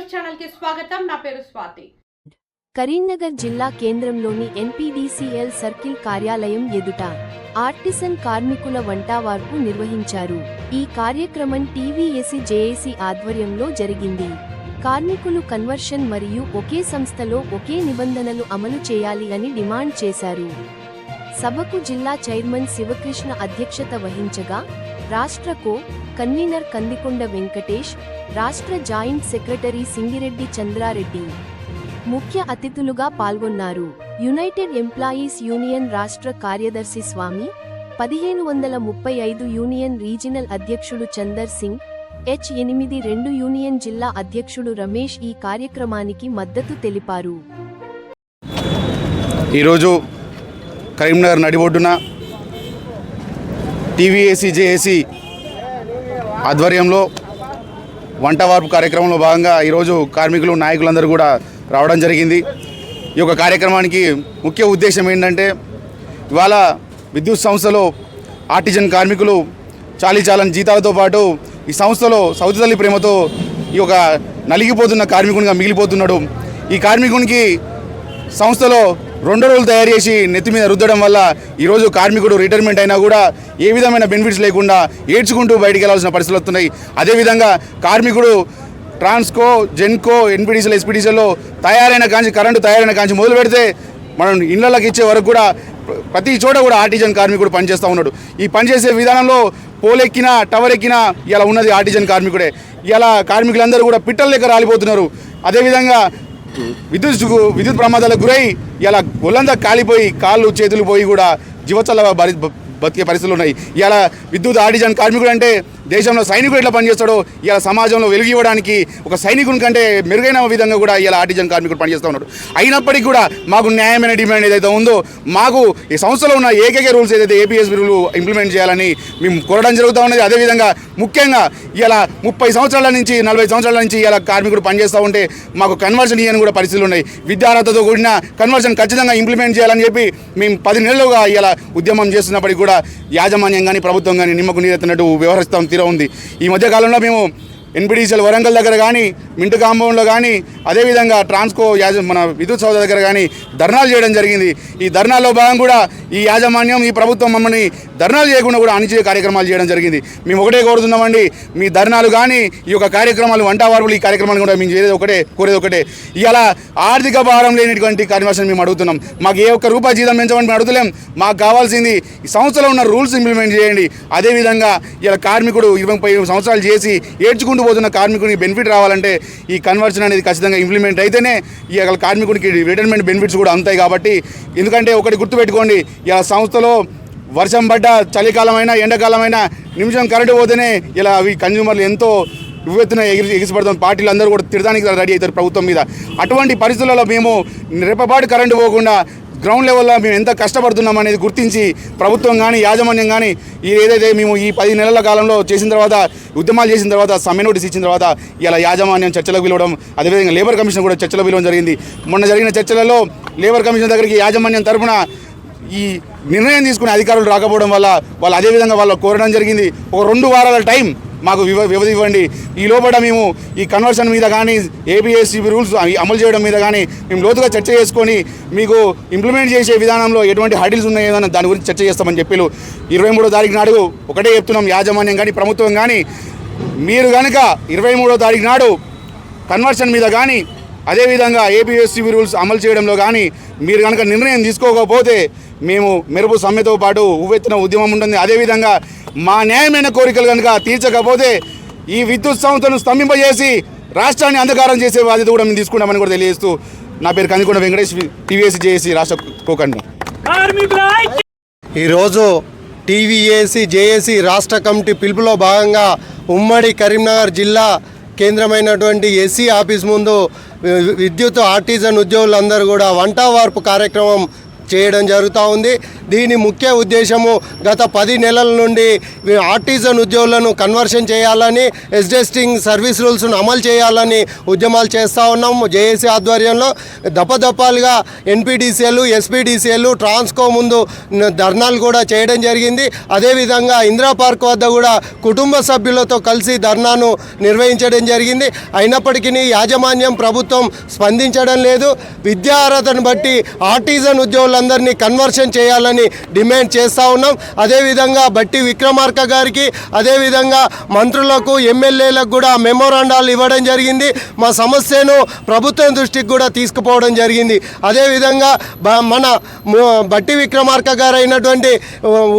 News ఛానల్కి స్వాగతం. నా పేరు స్వాతి. కరీంనగర్ జిల్లా కేంద్రంలోని ఎన్పీడీసీఎల్ సర్కిల్ కార్యాలయం ఎదుట ఆర్టిసన్ కార్మికుల వంటావార్పు నిర్వహించారు. ఈ కార్యక్రమం టీవీఎసి జేఏసీ ఆధ్వర్యంలో జరిగింది. కార్మికులు కన్వర్షన్ మరియు ఒకే సంస్థలో ఒకే నిబంధనలు అమలు చేయాలి అని డిమాండ్ చేశారు. సభకు జిల్లా చైర్మన్ శివకృష్ణ అధ్యక్షత వహించగా రాష్ట్ర కో కన్వీనర్ కందికొండ వెంకటేష్ రాష్ట్ర జాయింట్ సెక్రటరీ సింగిరెడ్డి చంద్రారెడ్డి ముఖ్య అతిథులుగా పాల్గొన్నారు. యునైటెడ్ ఎంప్లాయీస్ యూనియన్ రాష్ట్ర కార్యదర్శి స్వామి పదిహేను వందల ముప్పై ఐదు యూనియన్ రీజినల్ అధ్యక్షుడు చందర్ సింగ్ హెచ్ ఎనిమిది రెండు యూనియన్ జిల్లా అధ్యక్షుడు రమేష్ ఈ కార్యక్రమానికి మద్దతు తెలిపారు. ఈరోజు కరీంనగర్ నడిబొడ్డున టీవీఏసీ జేఏసీ ఆధ్వర్యంలో వంట వార్పు కార్యక్రమంలో భాగంగా ఈరోజు కార్మికులు నాయకులందరూ కూడా రావడం జరిగింది. ఈ యొక్క కార్యక్రమానికి ముఖ్య ఉద్దేశం ఏంటంటే ఇవాళ విద్యుత్ సంస్థలో ఆర్టిజన్ కార్మికులు చాలీ చాలని జీతాలతో పాటు ఈ సంస్థలో సౌతి తల్లి ప్రేమతో ఈ యొక్క నలిగిపోతున్న కార్మికునిగా మిగిలిపోతున్నాడు. ఈ కార్మికునికి సంస్థలో రెండు రోజులు తయారు చేసి నెత్తి మీద రుద్దడం వల్ల ఈరోజు కార్మికుడు రిటైర్మెంట్ అయినా కూడా ఏ విధమైన బెనిఫిట్స్ లేకుండా ఏడ్చుకుంటూ బయటికి వెళ్ళాల్సిన పరిస్థితులు వస్తున్నాయి. అదేవిధంగా కార్మికుడు ట్రాన్స్కో జెన్కో ఎన్పిడిసిఎల్ ఎస్పీడీసీలో తయారైన కాంచి కరెంటు తయారైన కాంచి మొదలు పెడితే మనం ఇళ్ళకి ఇచ్చే వరకు కూడా ప్రతి చోట కూడా ఆర్టిజన్ కార్మికుడు పనిచేస్తూ ఉన్నాడు. ఈ పనిచేసే విధానంలో పోలెక్కినా టవర్ ఎక్కినా ఇలా ఉన్నది ఆర్టిజన్ కార్మికుడే. ఇలా కార్మికులందరూ కూడా పిట్టల లెక్క రాలిపోతున్నారు. అదేవిధంగా విద్యుత్ విద్యుత్ ప్రమాదాలకు గురై ఇలా ఒళ్ళంతా కాలిపోయి కాళ్ళు చేతులు పోయి కూడా జీవచల్ల బరి బతికే పరిస్థితులు ఉన్నాయి. ఇలా విద్యుత్ ఆర్టిజన్ కార్మికుడు అంటే దేశంలో సైనికుడు ఎట్లా పనిచేస్తాడో ఇలా సమాజంలో వెలుగు ఇవ్వడానికి ఒక సైనికుని కంటే మెరుగైన విధంగా కూడా ఇలా ఆర్టిజన్ కార్మికుడు పనిచేస్తూ ఉన్నాడు. అయినప్పటికీ కూడా మాకు న్యాయమైన డిమాండ్ ఏదైతే ఉందో మాకు ఈ సంస్థలో ఉన్న ఏకైక రూల్స్ ఏదైతే ఏపీఎస్ రూల్ ఇంప్లిమెంట్ చేయాలని మేము కోరడం జరుగుతూ ఉన్నది. అదేవిధంగా ముఖ్యంగా ఇలా ముప్పై సంవత్సరాల నుంచి నలభై సంవత్సరాల నుంచి ఇలా కార్మికుడు పనిచేస్తూ ఉంటే మాకు కన్వర్షన్ ఇవ్వని కూడా పరిస్థితులు ఉన్నాయి. విద్యార్హతతో కూడిన కన్వర్షన్ ఖచ్చితంగా ఇంప్లిమెంట్ చేయాలని చెప్పి మేము పది నెలలుగా ఇలా ఉద్యమం చేస్తున్నప్పటికీ కూడా యాజమాన్యం కానీ ప్రభుత్వం కానీ నిమ్మకు నీరెత్తినట్టు వ్యవహరిస్తాం. తీర ఉంది. ఈ మధ్య కాలంలో మేము ఎన్పిడిసిఎల్ వరంగల్ దగ్గర కానీ మింటు కాంపౌండ్లో కానీ అదేవిధంగా ట్రాన్స్కో యాజ మన విద్యుత్ సౌధ దగ్గర కానీ ధర్నాలు చేయడం జరిగింది. ఈ ధర్నాల్లో భాగం కూడా ఈ యాజమాన్యం ఈ ప్రభుత్వం మమ్మల్ని ధర్నాలు చేయకుండా కూడా అణిచే కార్యక్రమాలు చేయడం జరిగింది. మేము ఒకటే కోరుతున్నామండి మీ ధర్నాలు కానీ ఈ యొక్క కార్యక్రమాలు వంట ఈ కార్యక్రమాలు కూడా మేము చేసేది ఒకటే కోరేది ఒకటే. ఇలా ఆర్థిక భారం లేనిటువంటి కన్వర్షన్ మేము అడుగుతున్నాం. మాకు ఏ ఒక్క రూపాయి జీతం పెంచమని మేము అడుగుతలేం. మాకు కావాల్సింది ఈ సంస్థలో ఉన్న రూల్స్ ఇంప్లిమెంట్ చేయండి. అదేవిధంగా ఇలా కార్మికుడు ఇరవై ముప్పై సంవత్సరాలు చేసి ఏడ్చుకుంటూ పోతున్న కార్మికుడికి బెనిఫిట్ రావాలంటే ఈ కన్వర్షన్ అనేది ఖచ్చితంగా ఇంప్లిమెంట్ అయితేనే ఈ కార్మికుడికి రిటైర్మెంట్ బెనిఫిట్స్ కూడా అందుతాయి కాబట్టి. ఎందుకంటే ఒకటి గుర్తుపెట్టుకోండి ఇలా సంస్థలో వర్షం పడ్డ చలికాలమైనా ఎండాకాలమైనా నిమిషం కరెంటు పోతేనే ఇలా అవి కన్జ్యూమర్లు ఎంతో ఉవ్వెత్తున ఎగిరి ఎగిసిపడతాం. పార్టీలు అందరూ కూడా తిరడానికి రెడీ అవుతారు ప్రభుత్వం మీద. అటువంటి పరిస్థితులలో మేము రెప్పపాటు కరెంటు పోకుండా గ్రౌండ్ లెవెల్లో మేము ఎంత కష్టపడుతున్నాం అనేది గుర్తించి ప్రభుత్వం కానీ యాజమాన్యం కానీ ఈ ఏదైతే మేము ఈ పది నెలల కాలంలో చేసిన తర్వాత ఉద్యమాలు చేసిన తర్వాత సమ్మె నోటీస్ ఇచ్చిన తర్వాత ఇలా యాజమాన్యం చర్చలకు పిలవడం అదేవిధంగా లేబర్ కమిషన్ కూడా చర్చలో పిలవడం జరిగింది. మొన్న జరిగిన చర్చలలో లేబర్ కమిషన్ దగ్గరికి యాజమాన్యం తరఫున ఈ నిర్ణయం తీసుకునే అధికారులు రాకపోవడం వల్ల వాళ్ళు అదేవిధంగా వాళ్ళు కోరడం జరిగింది. ఒక రెండు వారాల టైం మాకు వివ వ్యవధి ఇవ్వండి ఈ లోపల మేము ఈ కన్వర్షన్ మీద కానీ ఏబిఎస్సి రూల్స్ అవి అమలు చేయడం మీద కానీ మేము లోతుగా చర్చ చేసుకొని మీకు ఇంప్లిమెంట్ చేసే విధానంలో ఎటువంటి హడిల్స్ ఉన్నాయో అని దాని గురించి చర్చ చేస్తామని చెప్పి ఇరవై మూడో తారీఖు నాడు ఒకటే చెప్తున్నాం యాజమాన్యం కానీ ప్రభుత్వం కానీ. మీరు కనుక ఇరవై మూడో తారీఖు నాడు కన్వర్షన్ మీద కానీ అదేవిధంగా ఏపీఎస్సీ రూల్స్ అమలు చేయడంలో కానీ మీరు కనుక నిర్ణయం తీసుకోకపోతే మేము మెరుపు సమ్మెతో పాటు ఉవ్వెత్తిన ఉద్యమం ఉంటుంది. అదేవిధంగా మా న్యాయమైన కోరికలు కనుక తీర్చకపోతే ఈ విద్యుత్ సంస్థను స్తంభింపజేసి రాష్ట్రాన్ని అంధకారం చేసే బాధ్యత కూడా మేము తీసుకుంటామని కూడా తెలియజేస్తూ నా పేరు కందికొండ వెంకటేష్ టీవీఎస్సీ జేఏసీ రాష్ట్ర కోకండి. ఈరోజు టీవీఏసీ జేఏసీ రాష్ట్ర కమిటీ పిలుపులో భాగంగా ఉమ్మడి కరీంనగర్ జిల్లా కేంద్రమైనటువంటి ఎస్సీ ఆఫీస్ ముందు విద్యుత్ ఆర్టిజన్ ఉద్యోగులందరూ కూడా వంట వార్పు కార్యక్రమం చేయడం జరుగుతూ ఉంది. దీని ముఖ్య ఉద్దేశము గత పది నెలల నుండి ఆర్టిజన్ ఉద్యోగులను కన్వర్షన్ చేయాలని ఎస్డెస్టింగ్ సర్వీస్ రూల్స్ను అమలు చేయాలని ఉద్యమాలు చేస్తూ ఉన్నాము జేఏసీ ఆధ్వర్యంలో దపదపాలుగా ఎన్పిడిసిఎల్ ఎస్పీడీసీఎల్లు ట్రాన్స్కో ముందు ధర్నాలు కూడా చేయడం జరిగింది. అదేవిధంగా ఇందిరా పార్క్ వద్ద కూడా కుటుంబ సభ్యులతో కలిసి ధర్నాను నిర్వహించడం జరిగింది. అయినప్పటికీ యాజమాన్యం ప్రభుత్వం స్పందించడం లేదు. విద్యా అర్హతను బట్టి ఆర్టిజన్ వాళ్ళందరినీ కన్వర్షన్ చేయాలని డిమాండ్ చేస్తూ ఉన్నాం. అదేవిధంగా బట్టి విక్రమార్క గారికి అదేవిధంగా మంత్రులకు ఎమ్మెల్యేలకు కూడా మెమోరాండాలు ఇవ్వడం జరిగింది. మా సమస్యను ప్రభుత్వం దృష్టికి కూడా తీసుకుపోవడం జరిగింది. అదేవిధంగా మన బట్టి విక్రమార్క గారు అయినటువంటి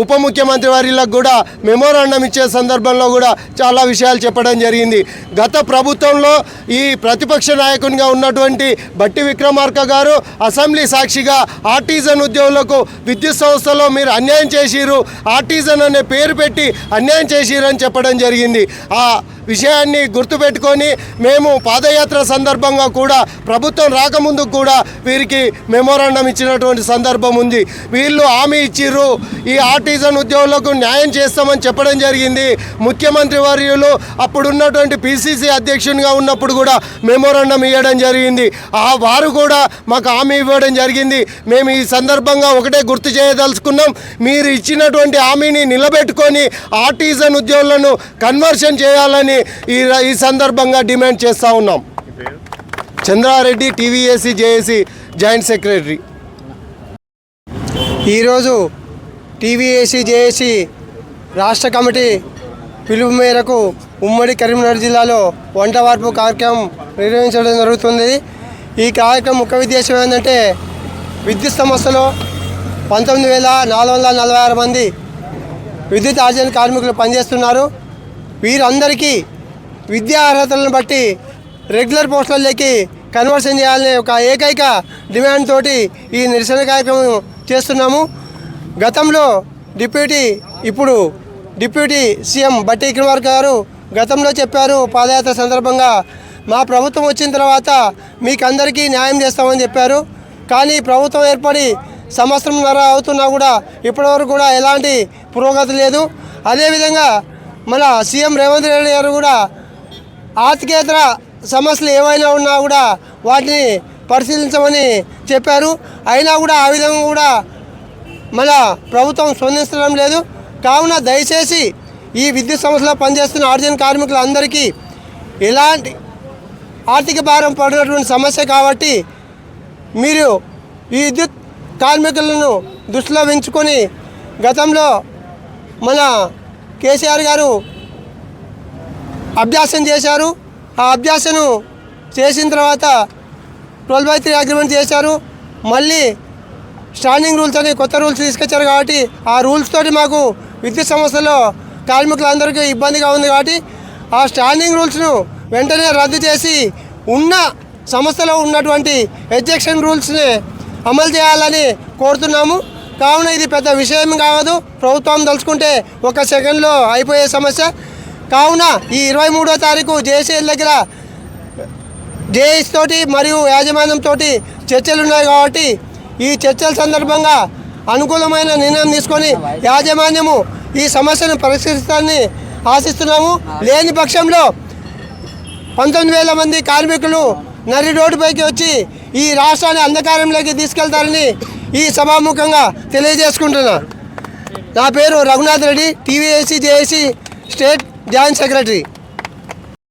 ఉప ముఖ్యమంత్రి వారిలకు కూడా మెమోరాండం ఇచ్చే సందర్భంలో కూడా చాలా విషయాలు చెప్పడం జరిగింది. గత ప్రభుత్వంలో ఈ ప్రతిపక్ష నాయకునిగా ఉన్నటువంటి బట్టి విక్రమార్క గారు అసెంబ్లీ సాక్షిగా ఆర్టిజన్ ఉద్యోగులకు విద్యుత్ సంస్థలో మీరు అన్యాయం చేసిరు ఆర్టిజన్ అనే పేరు పెట్టి అన్యాయం చేసిరని చెప్పడం జరిగింది. ఆ విషయాన్ని గుర్తుపెట్టుకొని మేము పాదయాత్ర సందర్భంగా కూడా ప్రభుత్వం రాకముందు కూడా వీరికి మెమోరాండం ఇచ్చినటువంటి సందర్భం ఉంది. వీళ్ళు హామీ ఇచ్చిర్రు. ఈ ఆర్టిజన్ ఉద్యోగులకు న్యాయం చేస్తామని చెప్పడం జరిగింది. ముఖ్యమంత్రి వర్యులు అప్పుడున్నటువంటి పిసిసి అధ్యక్షునిగా ఉన్నప్పుడు కూడా మెమోరాండం ఇవ్వడం జరిగింది. ఆ వారు కూడా మాకు హామీ ఇవ్వడం జరిగింది. మేము ఈ సందర్భంగా ఒకటే గుర్తు చేయదలుచుకున్నాం. మీరు ఇచ్చినటువంటి హామీని నిలబెట్టుకొని ఆర్టిజన్ ఉద్యోగులను కన్వర్షన్ చేయాలని ఈ ఈ సందర్భంగా డిమాండ్ చేస్తూ ఉన్నాం. Chandra Reddy TVAC JAC joint secretary. ఈరోజు టీవీఏసీ జేఏసీ రాష్ట్ర కమిటీ పిలుపు మేరకు ఉమ్మడి కరీంనగర్ జిల్లాలో వంట వార్పు కార్యక్రమం నిర్వహించడం జరుగుతుంది. ఈ కార్యక్రమం ముఖ్య ఉద్దేశం ఏంటంటే విద్యుత్ సంస్థలో పంతొమ్మిది వేల నాలుగు వందల నలభై ఆరు మంది విద్యుత్ ఆర్జన కార్మికులు పనిచేస్తున్నారు. వీరందరికీ విద్యా అర్హతలను బట్టి రెగ్యులర్ పోస్టులలోకి కన్వర్షన్ చేయాలనే ఒక ఏకైక డిమాండ్ తోటి ఈ నిరసన కార్యక్రమం చేస్తున్నాము. గతంలో డిప్యూటీ ఇప్పుడు డిప్యూటీ సీఎం బట్టి విక్రమార్క గారు గతంలో చెప్పారు పాదయాత్ర సందర్భంగా మా ప్రభుత్వం వచ్చిన తర్వాత మీకు అందరికీ న్యాయం చేస్తామని చెప్పారు. కానీ ప్రభుత్వం ఏర్పడి సంవత్సరంన్నర అవుతున్నా కూడా ఇప్పటివరకు కూడా ఎలాంటి పురోగతి లేదు. అదేవిధంగా మన సీఎం రేవంత్ రెడ్డి గారు కూడా ఆర్థికేతర సమస్యలు ఏవైనా ఉన్నా కూడా వాటిని పరిశీలించమని చెప్పారు. అయినా కూడా ఆ విధంగా కూడా మన ప్రభుత్వం స్పందించడం లేదు. కావున దయచేసి ఈ విద్యుత్ సంస్థలో పనిచేస్తున్న ఆర్జన్ కార్మికులందరికీ ఎలాంటి ఆర్థిక భారం పడినటువంటి సమస్య కాబట్టి మీరు ఈ విద్యుత్ కార్మికులను దృష్టిలో ఉంచుకొని గతంలో మన కేసీఆర్ గారు అభ్యాసం చేశారు. ఆ అభ్యాసను చేసిన తర్వాత ట్వెల్వ్ బై త్రీ అగ్రిమెంట్ చేశారు. మళ్ళీ స్టాండింగ్ రూల్స్ అని కొత్త రూల్స్ తీసుకొచ్చారు కాబట్టి ఆ రూల్స్ తోటి మాకు విద్యుత్ సంస్థలో కార్మికులందరికీ ఇబ్బందిగా ఉంది కాబట్టి ఆ స్టాండింగ్ రూల్స్ను వెంటనే రద్దు చేసి ఉన్న సంస్థలో ఉన్నటువంటి ఎడ్జెక్షన్ రూల్స్ని అమలు చేయాలని కోరుతున్నాము. కావున ఇది పెద్ద విషయం కాదు. ప్రభుత్వం తలుచుకుంటే ఒక సెకండ్లో అయిపోయే సమస్య. కావున ఈ ఇరవై మూడో తారీఖు జేసీఎల్ దగ్గర జేఎస్ తోటి మరియు యాజమాన్యంతో చర్చలు ఉన్నాయి కాబట్టి ఈ చర్చల సందర్భంగా అనుకూలమైన నిర్ణయం తీసుకొని యాజమాన్యము ఈ సమస్యను పరిష్కరిస్తానని ఆశిస్తున్నాము. లేని పక్షంలో పంతొమ్మిది వేల మంది కార్మికులు నరి రోడ్డుపైకి వచ్చి ఈ రాష్ట్రాన్ని అంధకారంలోకి తీసుకెళ్తారని ఈ సభాముఖంగా తెలియజేసుకుంటున్నా. నా పేరు Raghunath Reddy TVAC JAC state joint secretary.